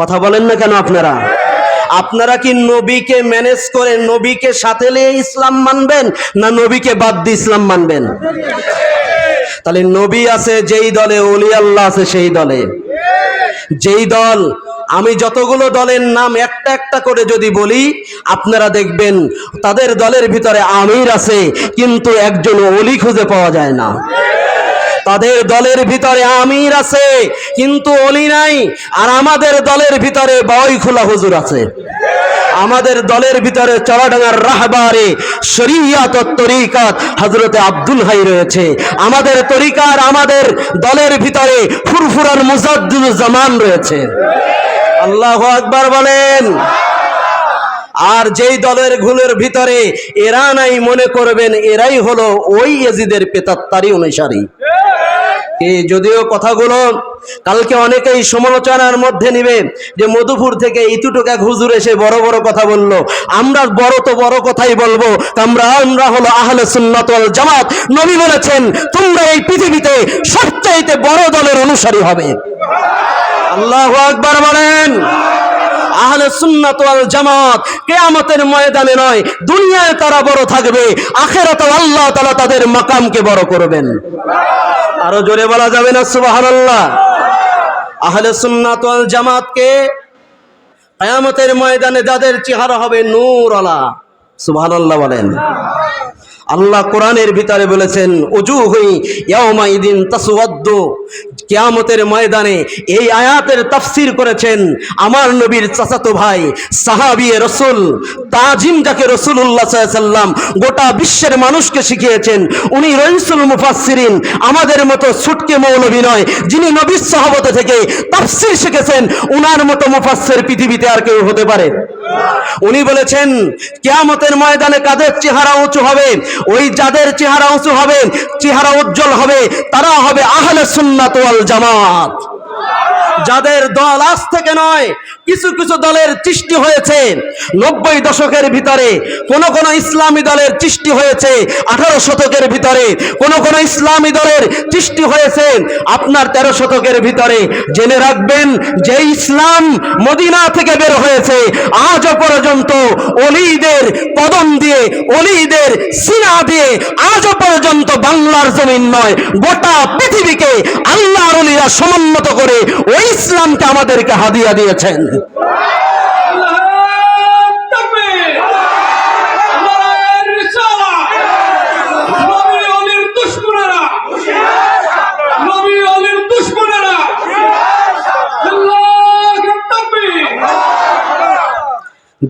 কথা বলেন না কেন আপনারা? আপনারা কি নবীকে ম্যানেজ করে নবীকে সাথে নিয়ে ইসলাম মানবেন না নবীকে বাদ দিয়ে ইসলাম মানবেন? তাহলে নবী আছে যেই দলে, অলি আল্লাহ আছে সেই দলে। যেই দল, আমি যতগুলো দলের নাম একটা একটা করে যদি বলি, আপনারা দেখবেন তাদের দলের ভিতরে আমির আছে, কিন্তু একজন অলি খুঁজে পাওয়া যায় না। তাদের দলের ভিতরে আমির আছে, কিন্তু অলি নাই, আর আমাদের দলের ভিতরে বই খোলা হুজুর আছে। আমাদের দলের ভিতরে চড়াডাঙ্গার রাহবারে শরিয়াত তরিকাত হজরতে আব্দুল হাই রয়েছে। আমাদের তরিকার, আমাদের দলের ভিতরে ফুরফুরার মুজাদ্দুল জামান রয়েছে। আল্লাহ আকবার বলেন। আর যেই দলের ঘুলের ভিতরে এরা নাই মনে করবেন, এরাই হলো ওই এজিদের পেতাত্তারি অনুসারী। যদিও কথাগুলো কালকে অনেকেই সমালোচনার মধ্যে নিবে যে মধুপুর থেকে ইতুটুক হুজুর এসে বড় বড় কথা বলল। আমরা বড় তো বড় কথাই বলব। আমরা আমরা হলো আহলে সুন্নাতল জামাত। নবী বলেছেন, তোমরা এই পৃথিবীতে সবচাইতে বড় দলের অনুসারী হবে। আল্লাহ আকবার বলেন। আহলে সুন্নাত ওয়াল জামাত কিয়ামতের ময়দানে নয়, দুনিয়ায় তারা বড় থাকবে আখেরাতে আল্লাহ তাআলা তাদের মাকামকে বড় করবেন। আরও জোরে বলা যাবে না, সুবহানাল্লাহ? আহলে সুন্নাত ওয়াল জামাতকে কিয়ামতের ময়দানে যাদের চেহারা হবে নূর আলা সুবহানাল্লাহ বলেন। আল্লাহ কোরআনের ভিতরে বলেছেন অজু হই ইয়াউমাইদিন তাসওয়াদ্দু কিয়ামতের ময়দানে এই আয়াতের তাফসির করেছেন আমার নবীর চাচাতো ভাই, সাহাবী রসুল, তাজিম যাকে রসুল্লাহ সাল্লাম গোটা বিশ্বের মানুষকে শিখিয়েছেন, উনি রইসুল মুফাসসিরিন, আমাদের মতো ছুটকে মৌলবী নয়, যিনি নবীর সাহাবতে থেকে তাফসির শিখেছেন, উনার মতো মুফাসসির পৃথিবীতে আর কেউ হতে পারে। উনি বলেছেন, কেয়ামতের ময়দানে কাদের চেহারা উঁচু হবে? ওই যাদের চেহারা উঁচু হবে, চেহারা উজ্জ্বল হবে তারা হবে আহলে সুন্নাত জামাত। যাদের দল আজ থেকে নয়, কিছু কিছু দলের সৃষ্টি হয়েছে। নব্বই দশকের ভিতরে কোন কোন ইসলামী দলের সৃষ্টি হয়েছে, আঠারো শতকের ভিতরে কোন কোন ইসলামী দলের সৃষ্টি হয়েছে, আপনার তেরো শতকের ভিতরে। জেনে রাখবেন যে ইসলাম মদিনা থেকে বের হয়েছে, আজও পর্যন্ত অলিদের কদম দিয়ে, অলিদের সিনা দিয়ে, আজও পর্যন্ত বাংলার জমিন নয়, গোটা পৃথিবীকে আল্লাহর অলিরা সমুন্নত করে ওই ইসলামকে আমাদেরকে হাদিয়া দিয়েছেন।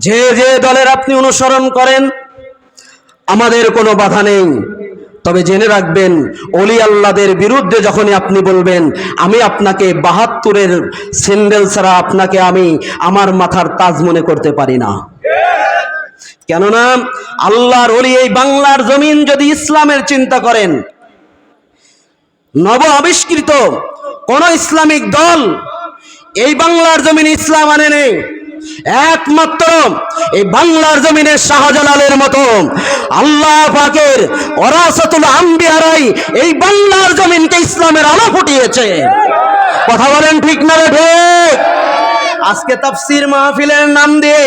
যে যে দলের আপনি অনুসরণ করেন আমাদের কোনো বাধা নেই। তবে জেনে রাখবেন, অলি আল্লাদের বিরুদ্ধে যখনই আপনি বলবেন, আমি আপনাকে বাহাত্তরের স্যান্ডেল ছাড়া আপনাকে আমি আমার মাথার তাজ মনে করতে পারি না। কেননা, আল্লাহর অলি এই বাংলার জমিন যদি ইসলামের চিন্তা করেন, নব আবিষ্কৃত কোন ইসলামিক দল এই বাংলার জমিন ইসলাম আনে নেই। একমাত্র এই বাংলার জমিনে শাহজালালের মতো। আল্লাহ পাকের ওরাসাতুল আম্বিয়ারাই এই বাংলার জমিনকে ইসলামের আলো ফুটিয়েছে। কথা বলেন ঠিক না রে ঠিক? আজকে তাফসির মাহফিলের নাম দিয়ে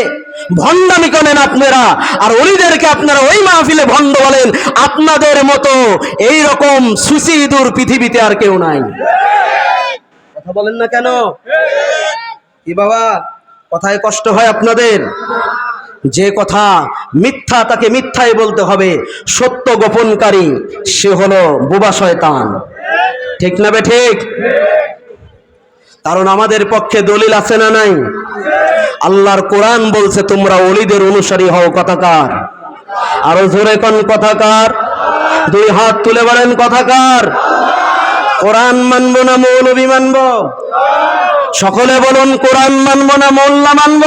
ভণ্ডামি করেন আপনারা আর অলিদেরকে আপনারা ওই মাহফিলে ভণ্ড বলেন আপনাদের মতো এই রকম সুসিদুর পৃথিবীতে আর কেউ নাই। কথা বলেন না কেন? কি বাবা? কথায় কষ্ট হয় আপনাদের? যে কথা মিথ্যা তাকে মিথ্যাই বলতে হবে। সত্য গোপনকারী, সে হলো বোবা শয়তান। ঠিক না বে ঠিক? কারণ আমাদের পক্ষে দলিল আছে না নাই? আল্লাহর কোরআন বলছে, তোমরা অলিদের অনুসারী হও কথাকার। আরও জোরে কোন, কথাকার। দুই হাত তুলে বলেন, কথাকার। কোরআন মানব না মৌলবি মানব? সকলে বলুন, কোরআন মানব না মোল্লা মানব?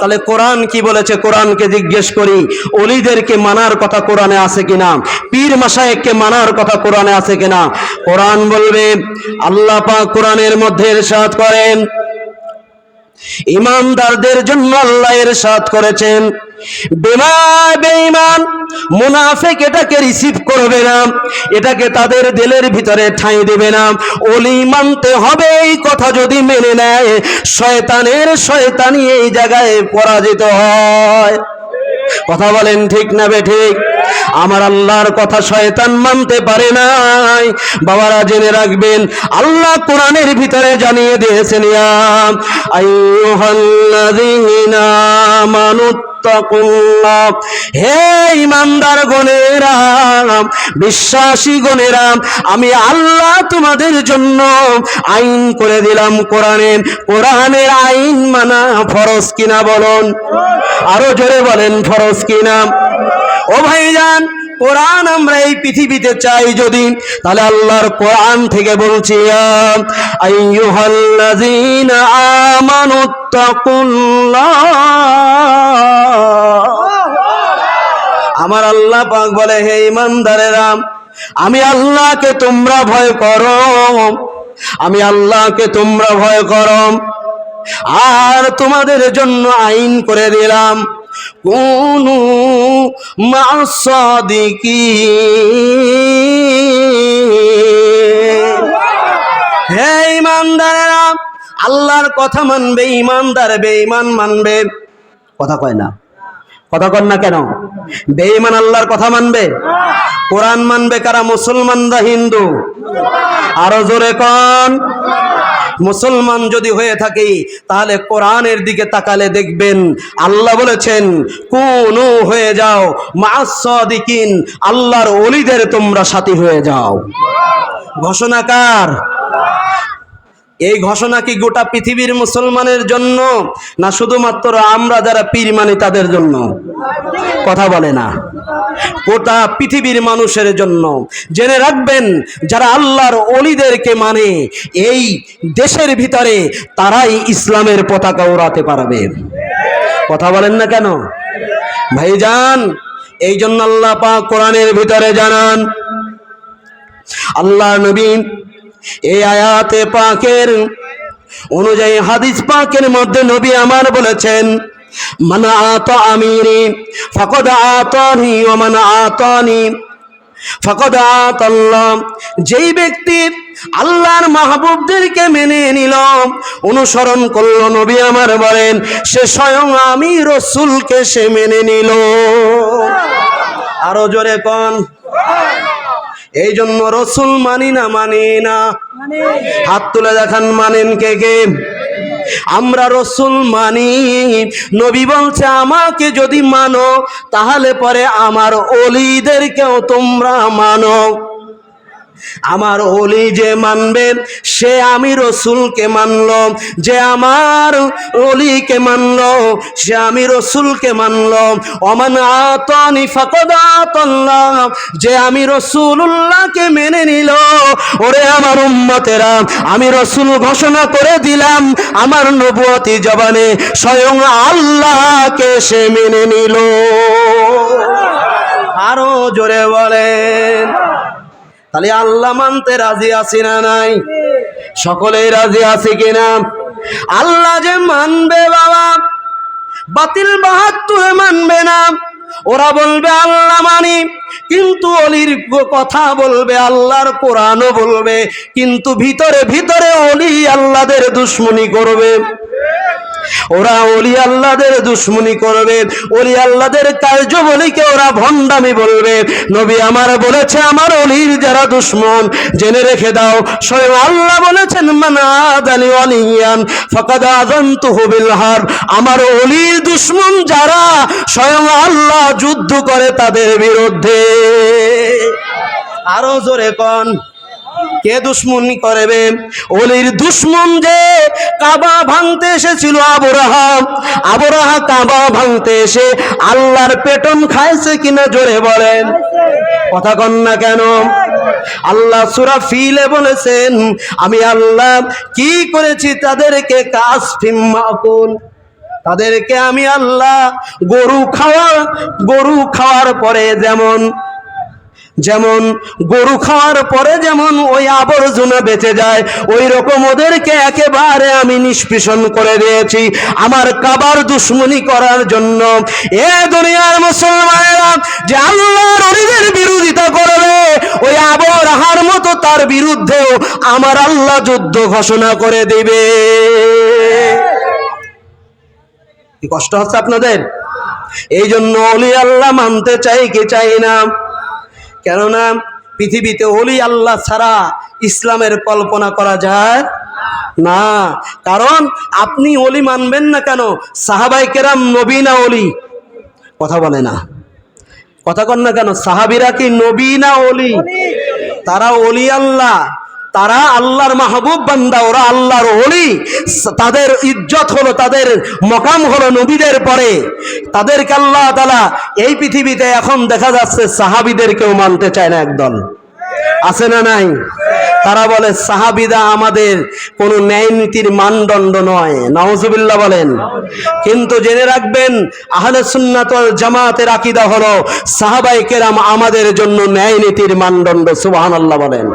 তাহলে কোরআন কি বলেছে? কোরআনকে জিজ্ঞেস করি, অলিদেরকে মানার কথা কোরআনে আছে কিনা? পীর মাসায়েককে মানার কথা কোরআনে আছে কিনা? কোরআন বলবে, আল্লাহ পাক কোরআনের মধ্যে ইরশাদ করেন। ইমানদারদের জন্য আল্লাহ এরশাদ করেছেন। বেমা বেঈমান মুনাফেক এটাকে রিসিভ করবে না, এটাকে তাদের দিলের ভিতরে ঠাঁই দেবে না। ওলি মানতে হবে এই কথা যদি মেনে নেয়, শয়তানের শয়তানি এই জায়গায় পরাজিত হয়। কথা বলেন ঠিক না বে ঠিক? আমার আল্লাহর কথা শয়তান মানতে পারে নাই। বাবারা জেনে রাখবেন, আল্লাহ কোরআনের ভিতরে জানিয়ে দিয়েছেন, ইয়া আইয়ুহাল্লাযীনা আমানুত্তাকুল্লাহ হে ইমানদার গণেরা, বিশ্বাসী গণেরা, আমি আল্লাহ তোমাদের জন্য আইন করে দিলাম কোরআনে কোরআনের আইন মানা ফরজ কিনা বলুন? আরও জোরে বলেন, ফরজ কিনা? ও ভাইজান, কোরআন আমরা এই পৃথিবীতে চাই যদি। তাহলে আল্লাহর কোরআন থেকে বলছি আমার আল্লাহ পাক বলে, হে ইমানদারেরা আমি আল্লাহকে তোমরা ভয় করো। আমি আল্লাহকে তোমরা ভয় করো। আর তোমাদের জন্য আইন করে দিলাম। কোনু মাসাদিকি। হে ইমানদারেরা, আল্লাহর কথা মানবে, ইমানদার বেঈমান মানবে। কথা কয় না। কথা কন না কেন? বেঈমান আল্লাহর কথা মানবে? কোরআন মানবে কারা? মুসলমানরা হিন্দু। আরও জোরে কন। মুসলমান যদি হয়ে থাকি, তাহলে কোরআনের দিকে তাকালে দেখবেন আল্লাহ বলেছেন, কোন হয়ে যাও মাসদিকিন আল্লাহর অলিদের তোমরা সাথী হয়ে যাও। ঘোষণাকার এই ঘোষণা কি গোটা পৃথিবীর মুসলমানের জন্য? না শুধুমাত্র আমরা যারা পীর মানি তাদের জন্য? কথা বলে না। গোটা পৃথিবীর মানুষের জন্য। জেনে রাখবেন, যারা আল্লাহর অলিদেরকে মানে এই দেশের ভিতরে তারাই ইসলামের পতাকা ওড়াতে পারবে। কথা বলেন না কেন? ভাইজান এই জন্য আল্লাহ পাক কোরআনের ভিতরে জানান আল্লাহ নবী এই আয়াতে পাকের অনুযায়ী হাদিস পাকের মধ্যে নবী আমার বলেছেন, মান আত আমিরি ফকদ আতনি ও মান আতনি ফকদ আতাল্লাহ। যেই ব্যক্তি আল্লাহর মাহবুবদেরকে মেনে নিল, অনুসরণ করল, নবী আমার বলেন, সে স্বয়ং আমি রসুলকে সে মেনে নিল। আরও জোরে কন। এই জন্য রসুল মানি না মানি না। হাত তুলে দেখান মানেন কে কে? আমরা রসুল মানি। নবী বলছে আমাকে যদি মানো তাহলে পরে আমার অলিদেরকেও তোমরা মানো। আমার অলি যে মানবে, সে আমি রসুলকে মানল। যে আমার অলিকে মানল, সে আমি রসুলকে মানল। অমান আতনি ফকদ আতাল্লাহ, যে আমি রসুল্লাহকে মেনে নিল। ওরে আমার উম্মতেরা, আমি রসুল ঘোষণা করে দিলাম, আমার নবুয়তি জবানে স্বয়ং আল্লাহকে সে মেনে নিল। আরও জোরে বলেন। তাহলে আল্লাহ মানতে রাজি আছি না নাই? সকলেই রাজি আছে কিনা? আল্লাহ যে মানবে বাবা, বাতিল বাহাত্তর মানবে না। ওরা বলবে, আল্লাহ মানি। কিন্তু অলির কথা বলবে, আল্লাহর কোরআনও বলবে। কিন্তু ভিতরে ভিতরে অলি আল্লাহদের দুশ্মনী করবে। ওরা অলি আল্লাহদের দুশ্মনী করবে অলি আল্লাহদের কার্যবলীকে ওরা ভণ্ডামি বলবে। নবী আমার বলেছে, আমার অলির যারা দুশ্মন, জেনে রেখে দাও, স্বয়ং আল্লাহ বলেছেন, মানাদানি অলিয়ান ফাকাদ আযানতুহু বিল হারব আমার অলির দুশ্মন যারা স্বয়ং আল্লাহ যুদ্ধ করে তাদের বিরুদ্ধে। আরও জোরে কন। কে দুশ্মনী করবে? অলির দুশ্মন যে কাবা ভাঙতে এসেছিল আবরাহা আবরাহা কাবা ভাঙতে এসে আল্লাহর পেটন খাইছে কিনা জোরে বলেন। কথা কন না কেন? আল্লাহ সুরা ফিলে বলেছেন, আমি আল্লাহ কি করেছি তাদেরকে কাজ ফিম্মাকুল তাদেরকে আমি আল্লাহ গরু খাওয়া, গরু খাওয়ার পরে যেমন যেমন গরু খাওয়ার পরে যেমন ওই আবর্জনা বেঁচে যায় ওই রকম ওদেরকে একেবারে আমি নিষ্পেষণ করে দিয়েছি। আমার কাবার দুশ্মনী করার জন্য। এ দুনিয়ার মুসলমানেরা যে আল্লাহর অলিদের বিরোধিতা করবে, ওই আবরাহার মতো তার বিরুদ্ধেও আমার আল্লাহ যুদ্ধ ঘোষণা করে দিবে। কষ্ট হচ্ছে আপনাদের? এই জন্য অলি আল্লাহ মানতে চাই কি চাই না? কেননা পৃথিবীতে অলি আল্লাহ ছাড়া ইসলামের কল্পনা করা যায় না। কারণ আপনি অলি মানবেন না কেন? সাহাবাই কেরাম নবীনা অলি কথা বলে না। কথা কন না কেন? সাহাবিরা কি নবী না অলি তারা অলি আল্লাহ। তারা আল্লাহর মাহবুব বান্দা, ওরা আল্লাহর অলি তাদের ইজ্জত হলো, তাদের মকাম হলো নবীদের পরে। তাদেরকে আল্লাহ তালা এই পৃথিবীতে এখন দেখা যাচ্ছে, সাহাবিদেরকেও মানতে চায় না একদল। আছে না নাই? তারা বলে সাহাবিদা আমাদের কোনো ন্যায় নীতির মানদণ্ড নয়। নওয়াজুবিল্লাহ বলেন। কিন্তু জেনে রাখবেন, আহলে সুন্নাত জামাতের আকীদা হলো, সাহাবাই কেরাম আমাদের জন্য ন্যায় নীতির মানদণ্ড, সুবহানাল্লাহ বলেন।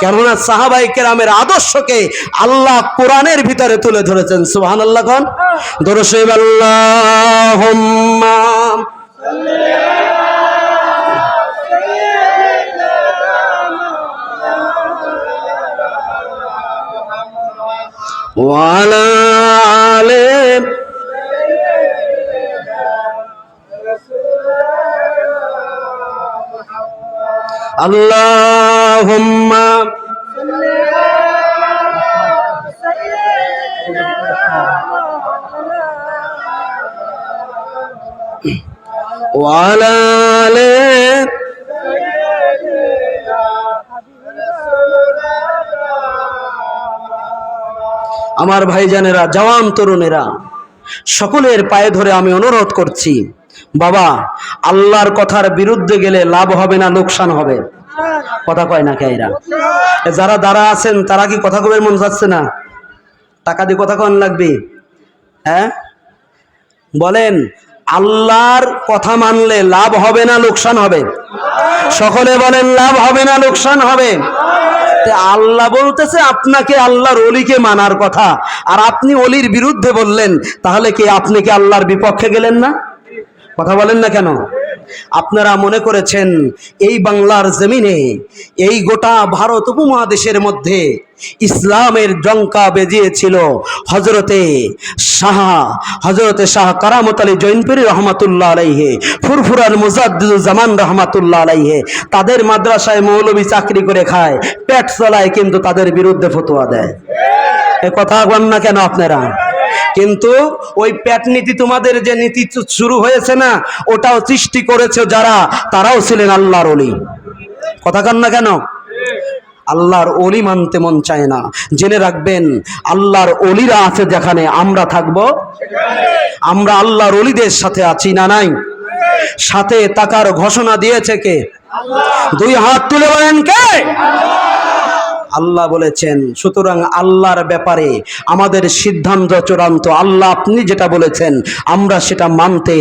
কেননা সাহাবাই কেরামের আদর্শকে আল্লাহ কোরআনের ভিতরে তুলে ধরেছেন, সুবহানাল্লাহ কোন। দরশিব আল্লাহুম্মা وعلى آله اللهم وعلى آله আমার ভাইজানেরা, জওয়ান তরুণেরা, সকলের পায়ে ধরে আমি অনুরোধ করছি, বাবা, আল্লাহর কথার বিরুদ্ধে গেলে লাভ হবে না, লোকসান হবে। কথা কয় না কেরা যারা দাঁড়া আছেন, তারা কি কথা কবে মন যাচ্ছে না? টাকা দিয়ে কথা কন লাগবে? হ্যাঁ? বলেন, আল্লাহর কথা মানলে লাভ হবে না, লোকসান হবে। সকলে বলেন, লাভ হবে না, লোকসান হবে। আল্লাহ বলতেছে, আপনাকে আল্লাহর অলিকে মানার কথা। আর আপনি অলির বিরুদ্ধে বললেন, তাহলে কি আপনি কি আল্লাহর বিপক্ষে গেলেন না? কথা বলেন না কেন? আপনারা মনে করেছেন এই বাংলার জমিনে, এই গোটা ভারত উপমহাদেশের মধ্যে ইসলামের জঙ্কা বেজিয়েছিল হজরতে শাহা হজরতে শাহ কারামত আলী জৈনপুরি রহমাতুল্লাহ আলাইহে, ফুরফুরার মুজাদ্দুজ্জামান রহমাতুল্লাহ আলাইহে, তাদের মাদ্রাসায় মৌলবী চাকরি করে খায়, পেট চলায় কিন্তু তাদের বিরুদ্ধে ফতোয়া দেয়। এ কথা বল না কেন আপনারা? কিন্তু ওই প্যাট নীতি তোমাদের যে নীতি শুরু হয়েছে না, ওটাও সৃষ্টি করেছে যারা, তারাও ছিলেন আল্লাহর অলি কথা কান না কেন? আল্লাহর অলি মানতে মন চায় না। জেনে রাখবেন, আল্লাহর অলিরা আছে যেখানে আমরা থাকব। আমরা আল্লাহর অলিদের সাথে আছি না নাই? সাথে তাকার ঘোষণা দিয়েছে কে? দুই হাত তুলে বলেন কে? আল্লাহ বলেছেন, সুতরাং আল্লাহর ব্যাপারে আমাদের সিদ্ধান্ত চূড়ান্ত। আল্লাহ আপনি যেটা বলেছেন, আমরা সেটা মানতে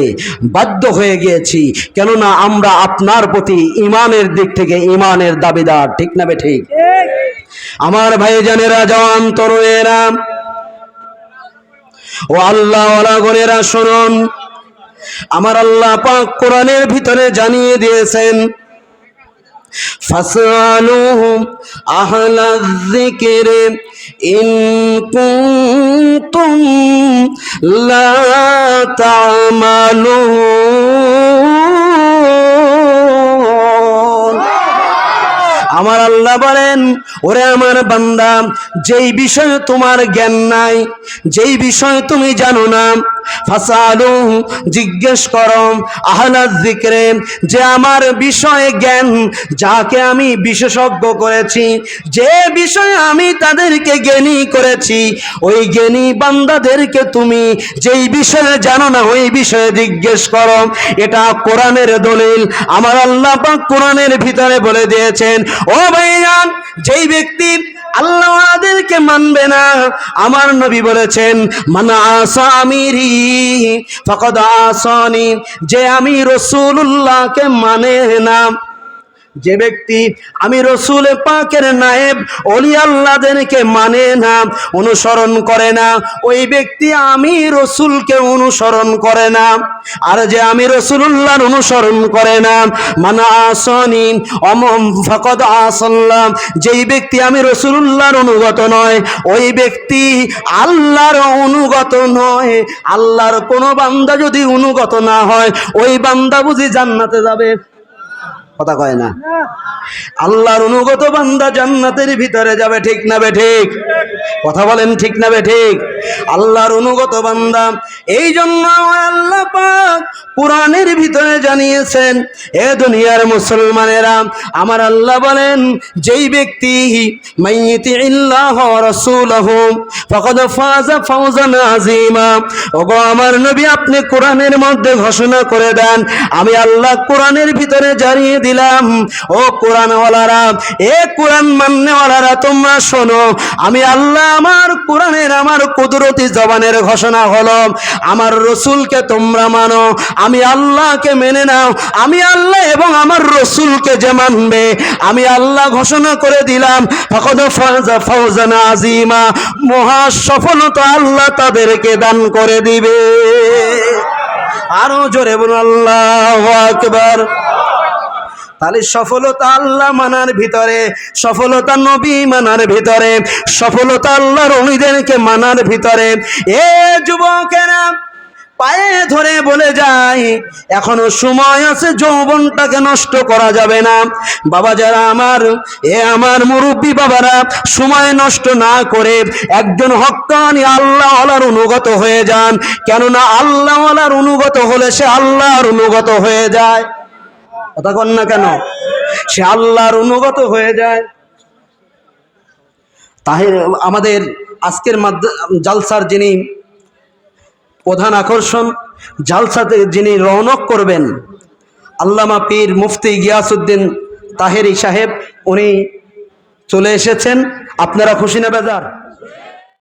বাধ্য হয়ে গিয়েছি। কেননা আমরা আপনার প্রতি ইমানের দিক থেকে ইমানের দাবিদার, ঠিক না বে ঠিক? আমার ভাই জানেরা জওয়ান তরুণেরা, ও আল্লাহ গণেরা শুনুন। আমার আল্লাহ পাক কোরআনের ভিতরে জানিয়ে দিয়েছেন فاسألوهم أهل الذكر إن كنتم لا تعملون আমার আল্লাহ বলেন, ওরে আমার বান্দা, যেই বিষয়ে তোমার জ্ঞান নাই, যেই বিষয়ে তুমি জানো না, ফাসালু, জিজ্ঞেস করো আহলাদ জিক্রে যে আমার বিষয়ে জ্ঞান, যাকে আমি বিশেষজ্ঞ করেছি, যে বিষয়ে আমি তাদেরকে জ্ঞানী করেছি, ওই জ্ঞানী বান্দাদেরকে তুমি যেই বিষয়ে জানো না, ওই বিষয়ে জিজ্ঞেস করো। এটা কোরআনের দলিল। আমার আল্লাহ কোরআনের ভিতরে বলে দিয়েছেন ও ভাইজান, যেই ব্যক্তি আল্লাহ আদেরকে মানবে না, আমার নবী বলেছেন, মানা আসামিরি ফকদ আসানি যে আমি রসুল্লাহকে মানে না। যে ব্যক্তি আমি রসুল পাকের নায়েব, অলি আল্লাদেরকে মানে না, অনুসরণ করে না, ওই ব্যক্তি আমি রসুলকে অনুসরণ করে না, আর যে আমি রসুল্লাহর অনুসরণ করে না, মানা আসনিন, অমম ফকদ আসল্লাম যেই ব্যক্তি আমি রসুল্লাহর অনুগত নয়, ওই ব্যক্তি আল্লাহর অনুগত নয়, আল্লাহর কোনো বান্দা যদি অনুগত না হয়, ওই বান্দা বুঝি জান্নাতে যাবে। কথা কয় না। আল্লাহর অনুগত বান্দা জান্নাতের ভিতরে যাবে ঠিক না বে ঠিক? কথা বলেন ঠিক না বে ঠিক? আল্লাহর অনুগত বান্দা। এই জন্য আল্লাহ পাক কোরআনের ভিতরে জানিয়েছেন, এ দুনিয়ার মুসলমানেরা, আমার আল্লাহ বলেন, যেই ব্যক্তি মাইয়িতি ইল্লাহ রাসূলহু, ফাকাদ ফাজা ফাওজান আযীমা। ওগো, আমার নবী, আপনি কোরআনের মধ্যে ঘোষণা করে দেন, আমি আল্লাহ কোরআনের ভিতরে জানিয়ে দিলাম, ও কোরআনওয়ালারা, এ কোরআন মান্যওয়ালারা, তোমরা শোনো, আমি আল্লাহ আমার কোরআনের, আমার কুদরতি জবানের ঘোষণা হলো, আমার রসুলকে তোমরা মানো, আমি আল্লাহকে মেনে নাও, আমি আল্লাহ এবং আমার রসুলকে যে মানবে, আমি আল্লাহ ঘোষণা করে দিলাম ফাজা আজিমা মহা সফলতা আল্লাহ তাদেরকে দান করে দিবে। আরও জোরে বলুন, আল্লাহ আকবার। তাহলে সফলতা আল্লাহ মানার ভিতরে, সফলতা নবী মানার ভিতরে, সফলতা আল্লাহর অনিদেরকে মানার ভিতরে। এ যুবকেরা, পায়ে ধরে বলে যায় এখনও সময় আছে, যৌবনটাকে নষ্ট করা যাবে না। বাবা যারা আমার, এ আমার মুরব্বী বাবারা, সময় নষ্ট না করে একজন হক্কানি আল্লাহ আল্লাহর অনুগত হয়ে যান। কেননা আল্লাহ আল্লাহর অনুগত হলে সে আল্লাহর অনুগত হয়ে যায়। কথা কন না কেন? সে আল্লাহর অনুগত হয়ে যায়। তাহের, আমাদের আজকের জালসার যিনি প্রধান আকর্ষণ, জালসাতে যিনি রৌনক করবেন, আল্লামা পীর মুফতি গিয়াসুদ্দিন তাহেরি সাহেব, উনি চলে এসেছেন। আপনারা খুশি না বেজার?